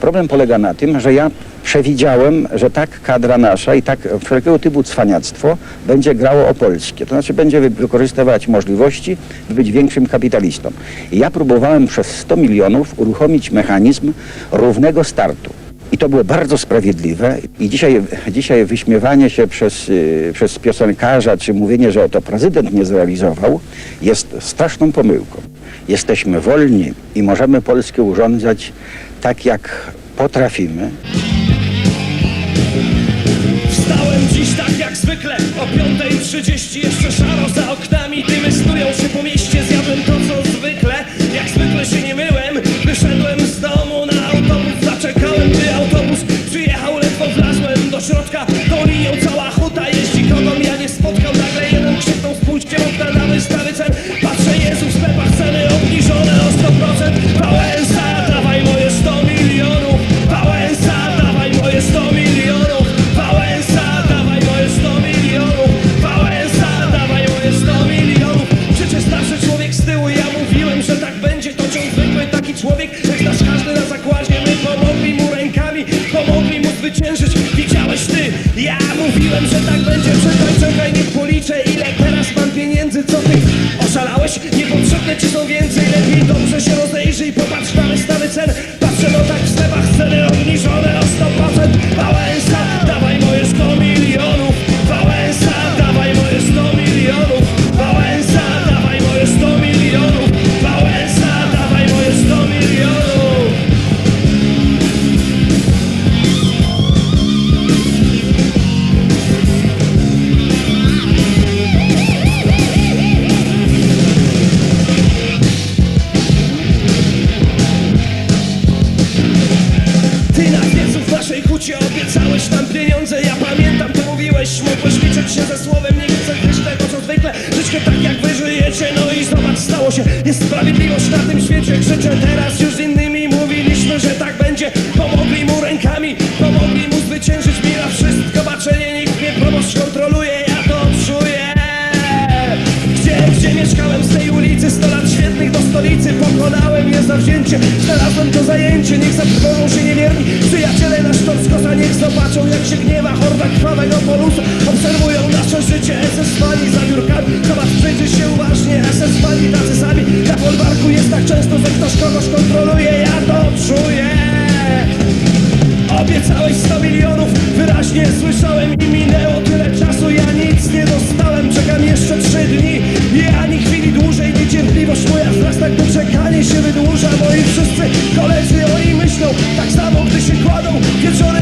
Problem polega na tym, że ja przewidziałem, że tak kadra nasza i tak wszelkiego typu cwaniactwo będzie grało o polskie. To znaczy będzie wy- wykorzystywać możliwości, by być większym kapitalistą. I ja próbowałem przez 100 milionów uruchomić mechanizm równego startu. I to było bardzo sprawiedliwe. I dzisiaj, dzisiaj wyśmiewanie się przez, y, przez piosenkarza, czy mówienie, że to prezydent nie zrealizował, jest straszną pomyłką. Jesteśmy wolni i możemy Polskę urządzać tak, jak potrafimy. Wstałem dziś tak jak zwykle o 5.30 Jeszcze szaro ja mówiłem, że tak będzie Czekaj, czekaj, niech policzę, ile teraz mam pieniędzy Co ty, oszalałeś? Niepotrzebne ci są więcej Lepiej dobrze się pieniądze Ja pamiętam, to mówiłeś, mogłeś liczyć się ze słowem Nie chcę gryźć tego, co zwykle Życzkę tak jak wy żyjecie, no i zobacz, stało się Jest sprawiedliwość na tym świecie Krzyczę teraz już Pokonałem je zawzięcie, znalazłem to zajęcie Niech zatrwożą się niewierni przyjaciele nasz torskosa Niech zobaczą jak się gniewa horda krwawego polusa. Obserwują nasze życie SS-wani za biurkami. Zobacz, przyjrzyj się uważnie SS-wani tacy sami. Na folwarku jest tak często, że ktoś kogoś kontroluje Ja to czuję. Obiecałeś 100 milionów, wyraźnie słyszałem i minęło tyle czasu, ja nic nie dostałem, czekam jeszcze 3 dni. I ani chwili i cierpliwość moja wzrasta, gdy czekanie się wydłuża. Moi wszyscy koledzy, oni myślą tak samo, gdy się kładą. Wieczorem